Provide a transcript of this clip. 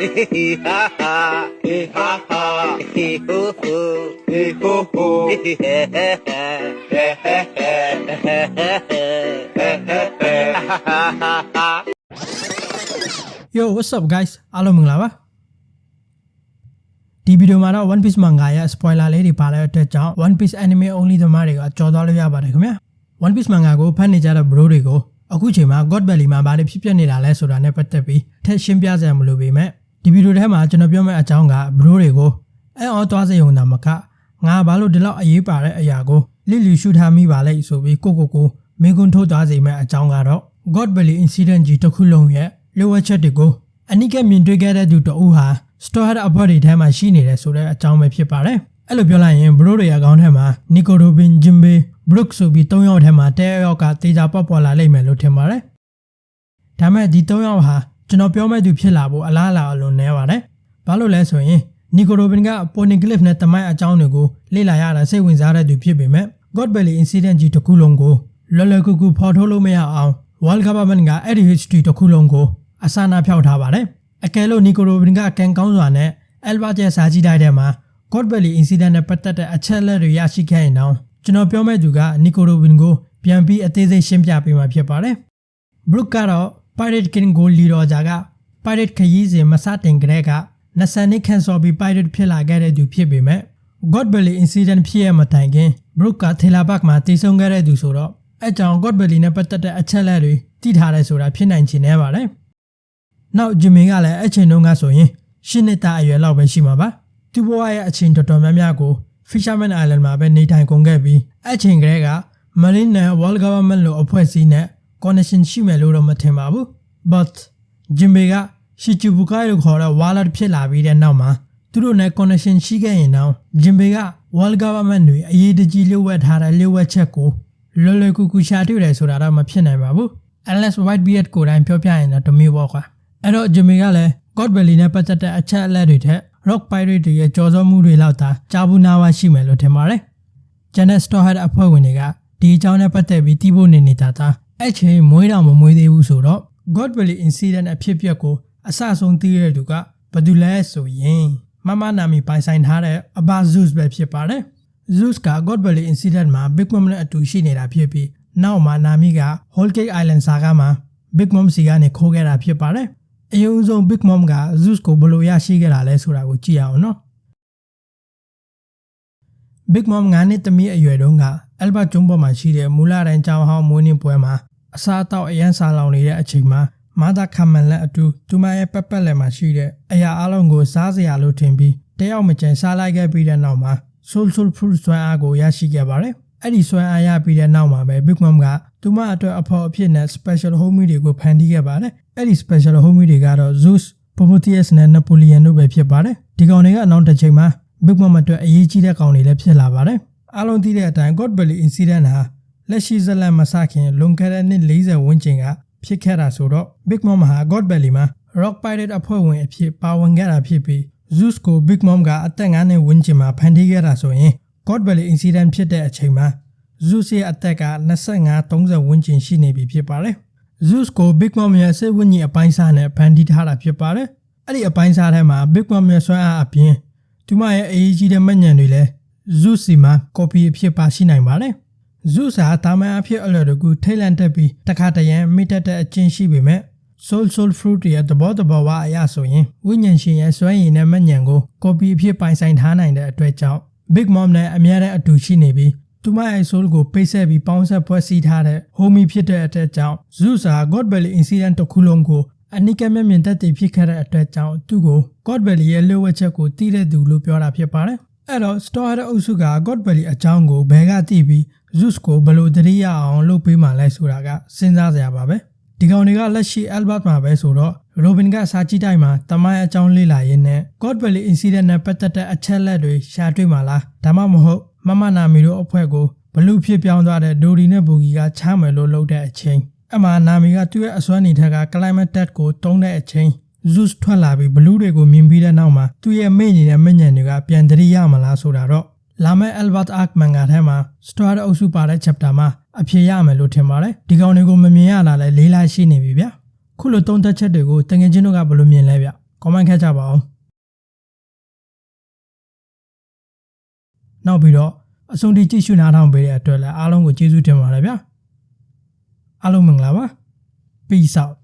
Hey ha ha, hey ha ha, hey ho ho, hey ho ho, hey he he he, hey he he, hey he he, hey he he, ha ha ha ha. Yo what's up guys အားလုံးမင်္ဂလာပါဒီဗီဒီယိုမှာတော့ One Piece manga ရဲ့ spoiler လေးတွေပါတဲ့အတွက်ကြောင့် One Piece anime only သမားတွေကကြော်သွားလို့ရပါတယ်ခင်ဗျာ One Piece manga ကိုဖတ်နေကြတဲ့ bro တွေကိုအခုချိန်မှာ God Valley မှာဘာတွေဖြစ်ပျက်နေတာလဲဆိုတာနဲ့ပတ်သက်ပြီးထည့်ရှင်းပြစရာမလိုပေမဲ့ ဒီဗီဒီယိုထဲမှာကျွန်တော်ပြောမယ့်အကြောင်းက bro တွေကိုအဲအော်သွားစေုံတာမကငါဘာလို့ဒီလောက်အရေးပါတဲ့အရာကိုလိလူရှုထားမိပါလဲဆိုပြီးကိုကိုကိုမင်းကွန်းထုတ်သွားစေမယ့်အကြောင်းကတော့ God Valley incident ကြီးတစ်ခုလုံးရဲ့လိုအပ်ချက်တွေကိုအနိကမြင်တွေ့ခဲ့တဲ့သူတအူးဟာ store အဘော်တွေထဲမှာရှိနေတယ်ဆိုတဲ့အကြောင်းပဲဖြစ်ပါတယ်။အဲ့လိုပြောလိုက်ရင် bro တွေအကောင့်ထဲမှာ Nico Robin, Jimbe, Brook ဆိုပြီး၃ယောက်ထဲမှာတဲယောက်ကတေချာပေါက်ပေါ်လာလိမ့်မယ်လို့ထင်ပါတယ်။ဒါမဲ့ဒီ၃ယောက်ဟာ ကျွန်တော်ပြောမဲ့သူဖြစ်လာဖို့အလားအလာအလွန်နဲပါတယ်။ဘာလို့လဲဆိုရင် Nico Robin က Poneglyph နဲ့တမိုင်းအကြောင်းတွေကိုလေ့လာရတာစိတ်ဝင်စားတဲ့သူဖြစ်ပေမဲ့ God Valley incident ကြီးတစ်ခုလုံးကိုလွယ်လွယ်ကူကူဖော်ထုတ်လို့မရအောင် World Government ကအဲ့ဒီ history တစ်ခုလုံးကိုအစနာဖြောက်ထားပါတယ်။အကယ်လို့ Nico Robin ကကန်ကောင်းစွာနဲ့ Albert ရဲ့စာကြည့်တိုက်တဲ့မှာ God Valley incident နဲ့ပတ်သက်တဲ့အချက်အလက်တွေရရှိခဲ့ရင်တော့ကျွန်တော်ပြောမဲ့သူက Nico Robin ကိုပြန်ပြီးအသေးစိတ်ရှင်းပြပေးမှာဖြစ်ပါတယ်။ Brook ကတော့ Pirate King ကိုလီတော်ဂျာက Pirate ခရီးစဉ်မစတင်ကြတဲ့က20နှစ်ခန့်စော်ပြီး Pirate ဖြစ်လာခဲ့တဲ့သူဖြစ်ပေမဲ့ God Valley incident ဖြစ်ရမတိုင်ခင် Brook က Thaler Park မှာတည်ဆုံခဲ့တဲ့သူဆိုတော့အဲကြောင့် God Valley နဲ့ပတ်သက်တဲ့အချက်အလက်တွေသိထားတယ်ဆိုတာဖြစ်နိုင်ချင်နေပါတယ်။နောက်ဂျမင်ကလည်းအချိန်တုန်းကဆိုရင်ရှစ်နှစ်သားအရွယ်လောက်ပဲရှိမှာပါ။သူ့ဘဝရဲ့အချိန်တော်တော်များများကို Fisherman Island မှာပဲနေထိုင်ကုန်ခဲ့ပြီးအချိန်ကလေးက Marine နဲ့ World Government လိုအဖွဲ့အစည်းနဲ့ connection ရှိမယ်လို့တော့မထင်ပါဘူး။ But ဂျင်ဘေကရှီချူဘူကိုင်လို့ခေါ်တဲ့ wallet ဖြစ်လာပြီးတဲ့နောက်မှာသူတို့နဲ့ connection ရှိခဲ့ရင်တော့ဂျင်ဘေက World Government တွေအရေးတကြီးလျှို့ဝှက်ထားတဲ့လျှို့ဝှက်ချက်ကိုလွယ်လွယ်ကူကူရှာတွေ့တယ်ဆိုတာတော့မဖြစ်နိုင်ပါဘူး။ Alice Whitebeard ကိုယ်တိုင်ပြောပြရင်တော့တမျိုးပေါ့ကွာ။အဲ့တော့ဂျင်ဘေကလည်း God Valley နဲ့ပတ်သက်တဲ့အချက်အလက်တွေထက် Rock Pirate တွေရဲ့ကြော်စောမှုတွေလောက်သာကြားဘူးနာဝရှိမယ်လို့ထင်ပါတယ်။ Janet Storehead အဖွဲ့ဝင်တွေကဒီအကြောင်းနဲ့ပတ်သက်ပြီးတီးဖို့နေနေတာသာ အဲ့ချိန်မွေးတော်မမွေးသေးဘူးဆိုတော့ God Valley incident အဖြစ်အပျက်ကိုအဆဆုံးသိရတဲ့သူကဘယ်သူလဲဆိုရင်မမနာမီပိုင်ဆိုင်ထားတဲ့ Abba Zeus ပဲဖြစ်ပါတယ်။ Zeus က God Valley incident မှာ Big Mom နဲ့အတူရှိနေတာဖြစ်ပြီးနောက်မှာနာမီက Whole Cake Island စာကမှာ Big Mom စီကနေခိုးခဲ့တာဖြစ်ပါတယ်။အယုံဆုံး Big Mom က Zeus ကိုဘယ်လိုရရှိခဲ့တာလဲဆိုတာကိုကြည့်အောင်နော်။ Big Mom 9နှစ်သမီးအရွယ်တုန်းက Albert ကျွန်းပေါ်မှာရှိတဲ့မူလာတိုင်းကျောင်းဟောင်းမွေးနေ့ပွဲမှာ အစားအသောက်အရန်စားလောင်နေတဲ့အချိန်မှာမာသာခမန်လက်အတူသူမရဲ့ပက်ပက်လက်မှာရှိတဲ့အရာအလုံးကိုစားစရာလို့ထင်ပြီးတယောက်မကျန်စားလိုက်ခဲ့ပြီးတဲ့နောက်မှာ Soul Soul Fruit ဆွမ်းအားကိုရရှိခဲ့ပါတယ်။အဲ့ဒီဆွမ်းအားရပြီးတဲ့နောက်မှာပဲ Big Mom ကသူမအတွက်အဖော်အဖြစ်နဲ့ special homie တွေကိုဖန်တီးခဲ့ပါတယ်။အဲ့ဒီ special homie တွေကတော့ Zeus, Prometheus နဲ့ Napoleon တို့ပဲဖြစ်ပါတယ်။ဒီကောင်တွေကနောက်တစ်ချိန်မှာ Big Mom အတွက်အရေးကြီးတဲ့ကောင်တွေလည်းဖြစ်လာပါတယ်။အားလုံးသိတဲ့အတိုင်း God Valley incident ဟာ လက်ရှိဇလန်မစခင်လွန်ခဲ့တဲ့နှစ်40ဝန်းကျင်ကဖြစ်ခဲ့တာဆိုတော့ Big Mom ဟာ God Valley မှာ Rock Pirate အဖွဲ့ဝင်အဖြစ်ပါဝင်ခဲ့တာဖြစ်ပြီး Zeus ကို Big Mom ကအသက်9နှစ်ဝန်းကျင်မှာဖန်တီးခဲ့တာဆိုရင် God Valley incident ဖြစ်တဲ့အချိန်မှာ Zeus ရဲ့အသက်က25-30ဝန်းကျင်ရှိနေပြီဖြစ်ပါတယ်။ Zeus ကို Big Mom ရဲ့စိတ်ဝိညာဉ်အပိုင်းစားနဲ့ဖန်တီးထားတာဖြစ်ပါတယ်။အဲ့ဒီအပိုင်းစားထဲမှာ Big Mom ရဲ့ဆွမ်းအားအပြင်သူမရဲ့အရေးကြီးတဲ့မညံတွေလည်း Zeus စီမှာ copy အဖြစ်ပါရှိနိုင်ပါတယ်။ Zeus ဟာတာမန်အဖြစ်အလွယ်တကူထိတ်လန့်တက်ပြီးတခါတရံမိတက်တဲ့အချင်းရှိပေမဲ့ Soul Soul Fruit ရဲ့သဘောတဘာဝအရဆိုရင်ဝိညာဉ်ရှင်ရဲ့စွမ်းရည်နဲ့မညံကို copy အဖြစ်ပိုင်ဆိုင်ထားနိုင်တဲ့အတွက်ကြောင့် Big Mom နဲ့အများနဲ့အတူရှိနေပြီးသူမရဲ့ soul ကိုပိတ်ဆက်ပြီးပေါင်းဆက်ဖွဲ့စည်းထားတဲ့ homie ဖြစ်တဲ့အတွက်ကြောင့် Zeus ဟာ God Valley incident တစ်ခုလုံးကိုအနိကမျက်မြင်သက်သေဖြစ်ခဲ့တဲ့အတွက်ကြောင့်သူ့ကို God Valley ရဲ့လျှို့ဝှက်ချက်ကိုသိတဲ့သူလို့ပြောတာဖြစ်ပါတယ်။အဲ့တော့ Store အုပ်စုက God Valley အကြောင်းကိုဘယ်ကသိပြီး Zeus ကိုဘယ်လိုတတိယအောင်လုပ်ပေးမှလဲဆိုတာကစဉ်းစားစရာပါပဲ။ဒီကောင်တွေကလက်ရှိ Albert မှာပဲဆိုတော့ Robin ကစာကြည့်တိုင်းမှာတမိုင်းအကြောင်းလေ့လာရင်းနဲ့ God Valley incident နဲ့ပတ်သက်တဲ့အချက်လက်တွေရှာတွေ့မှလားဒါမှမဟုတ်မမနာမီတို့အဖွဲ့ကိုဘလူးဖြစ်ပြောင်းသွားတဲ့ဒိုဒီနဲ့ဘူဂီကချမယ်လို့လုပ်တဲ့အချိန်အမှနာမီကသူ့ရဲ့အစွမ်းနေထက်က climate tech ကိုတုံးတဲ့အချိန် Zeus ထွက်လာပြီးဘလူးတွေကိုမြင်ပြီးတဲ့နောက်မှာသူ့ရဲ့မိတ်နေတဲ့မညံတွေကပြန်တရိရမလားဆိုတာတော့ လာမယ့် Albert Arc manga ထဲမှာ Stuart အုပ်စုပါတဲ့ chapter မှာအဖြေရမယ်လို့ထင်ပါတယ်ဒီကောင်တွေကိုမမြင်ရတာလဲလေးလားရှိနေပြီဗျခုလိုသုံးသက်ချက်တွေကိုတငယ်ချင်းတို့ကဘယ်လိုမြင်လဲဗျ comment ခက်ကြပါအောင်နောက်ပြီးတော့အဆုံးထိကြည့်ရှုနားထောင်ပေးတဲ့အတွက်လည်းအားလုံးကိုကျေးဇူးတင်ပါတယ်ဗျာအားလုံးမင်္ဂလာပါ peace out